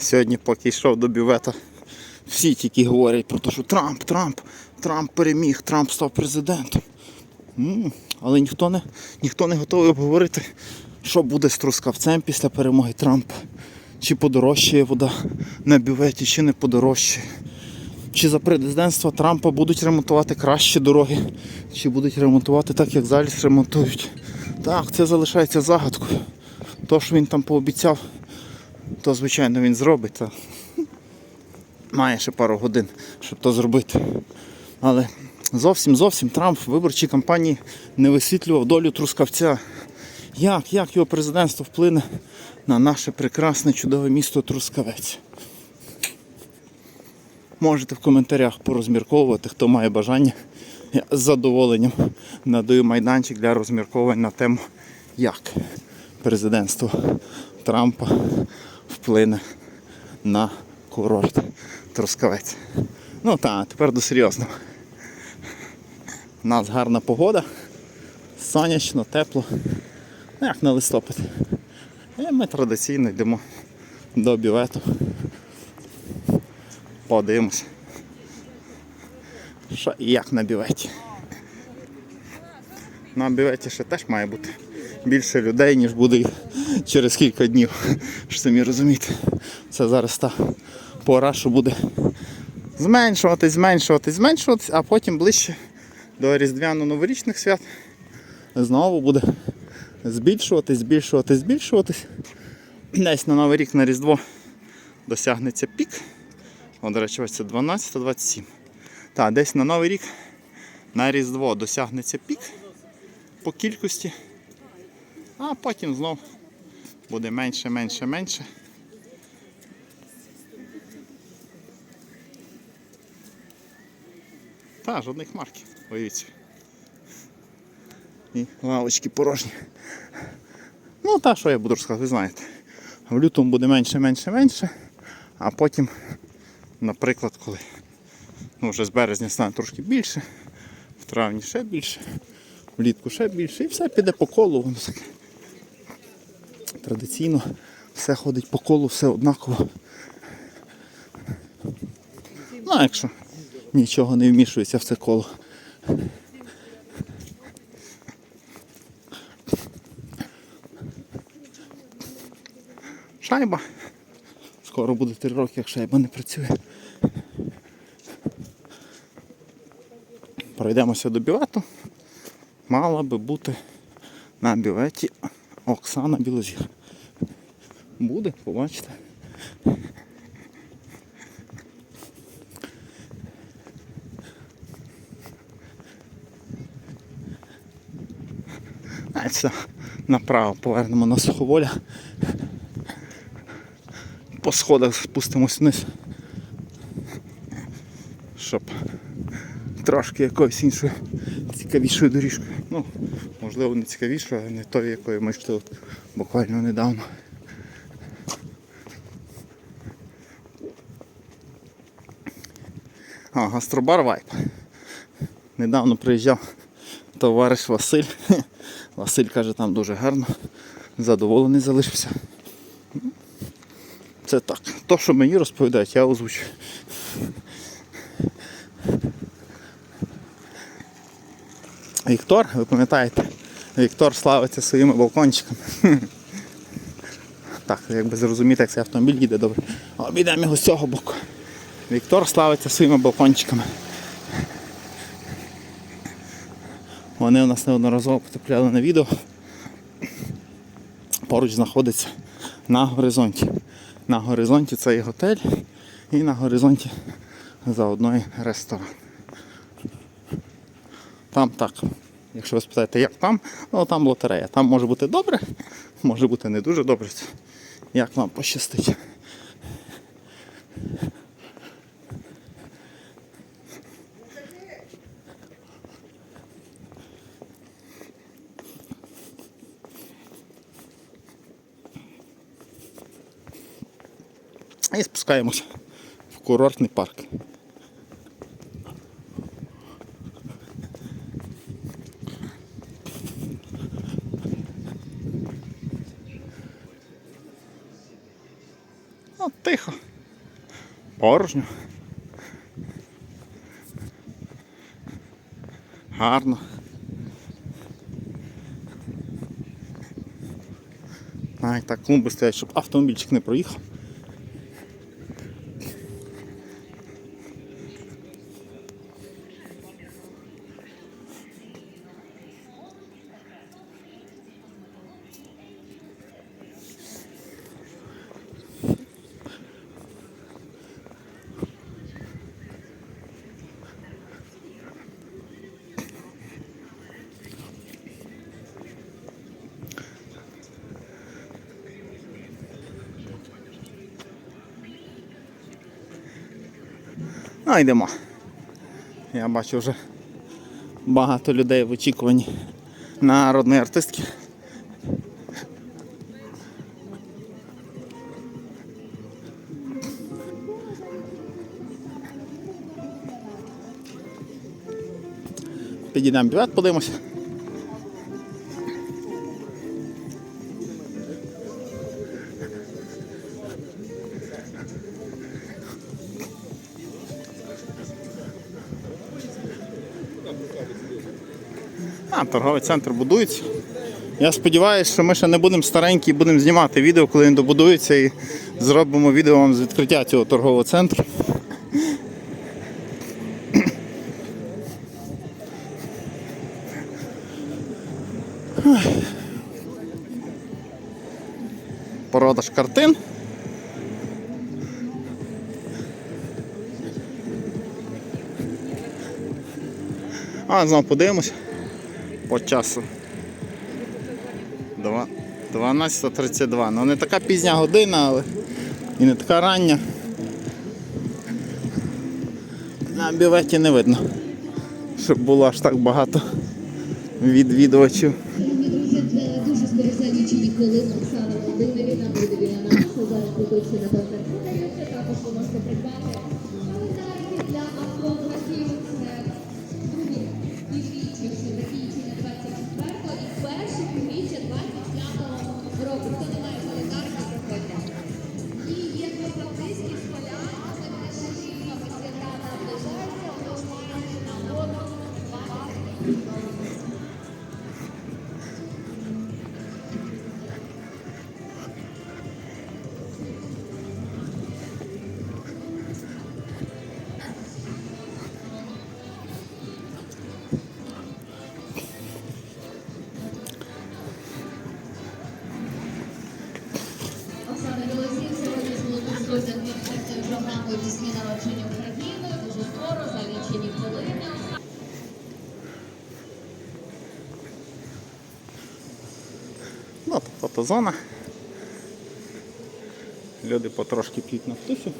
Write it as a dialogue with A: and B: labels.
A: Сьогодні, поки йшов до бювета, всі тільки говорять про те, що Трамп, Трамп, Трамп переміг, Трамп став президентом. Але ніхто не, ніхто не готовий обговорити, що буде з трускавцем після перемоги Трампа. Чи подорожчає вода на бюветі, чи не подорожчає. Чи за президентства Трампа будуть ремонтувати кращі дороги, чи будуть ремонтувати так, як зараз ремонтують. Так, це залишається загадкою. То, що він там пообіцяв, то звичайно він зробить. Та має ще пару годин, щоб то зробити. Але зовсім зовсім Трамп в виборчій кампанії не висвітлював долю трускавця. Як, як його президентство вплине на наше прекрасне чудове місто Трускавець? Можете в коментарях порозмірковувати, хто має бажання. Я з задоволенням надаю майданчик для розмірковань на тему, як президентство Трампа вплине на курорт Трускавець. Ну так, тепер до серйозного. У нас гарна погода, сонячно, тепло, Ну, як на листопад. І ми традиційно йдемо до бювету. Подивимось. Що як на бюветі. На бюветі ще теж має бути більше людей, ніж буде через кілька днів. Ж самі розумієте. Це зараз та пора, що буде зменшуватись, зменшуватись, зменшуватись, а потім ближче до різдвяно-новорічних свят знову буде збільшуватись, збільшуватись, збільшуватись. Десь на Новий рік на Різдво досягнеться пік. О, до речі, ось це 12-27. Так, десь на Новий рік на Різдво досягнеться пік по кількості, а потім знов буде менше, менше, менше. Та, жодних марків, уявіть. І лавочки порожні. Ну, та що я буду розказувати, ви знаєте. В лютому буде менше, менше, менше, а потім, наприклад, коли ну, вже з березня стане трошки більше, в травні ще більше, влітку ще більше, і все піде по колу. Воно таке. Традиційно все ходить по колу, все однаково. Ну, якщо нічого не вмішується в це коло. Шайба. Скоро буде три роки, як шайба не працює. Пройдемося до бювету. Мала би бути на бюветі Оксана Білозір. Буде, побачите. А це направо повернемо на суховоля. По сходах спустимось вниз. Щоб трошки якоюсь іншою цікавішою доріжкою. Ну, можливо, не цікавішою, а не тою, якою ми йшли буквально недавно. А, гастробар вайп. Недавно приїжджав товариш Василь. Василь каже, там дуже гарно. Задоволений залишився. Це так. То, що мені розповідають, я озвучу. Віктор, ви пам'ятаєте, Віктор славиться своїми балкончиками. Так, якби зрозуміти, як цей автомобіль їде добре. Обійдемо його з цього боку. Віктор славиться своїми балкончиками. Вони у нас неодноразово потрапляли на відео. Поруч знаходиться на горизонті. На горизонті це і готель, і на горизонті заодно і ресторан. Там так. Якщо ви спитаєте, як там, ну там лотерея. Там може бути добре, може бути не дуже добре. Як вам пощастить. І спускаємося в курортний парк. Порожньо. Гарно. Навіть так клумби стоять, щоб автомобільчик не проїхав. Ну, йдемо. Я бачу вже багато людей в очікуванні народної артистки. Підійдемо бювет, подивимося. А, торговий центр будується. Я сподіваюся, що ми ще не будемо старенькі і будемо знімати відео, коли він добудується і зробимо відео вам з відкриття цього торгового центру. Продаж картин. А, знову подивимось по часу. 12.32. Ну не така пізня година, але і не така рання. На бюветі не видно, щоб було аж так багато відвідувачів.
B: Дуже за лічені Оксана Володимирівна буде біля нас. Зараз квиточки на. Також ви можете придбати програмою «Пісні народження України. Дуже скоро, за лічені хвилини.
A: Ну, фотозона. Люди потрошки п'ють на птусю.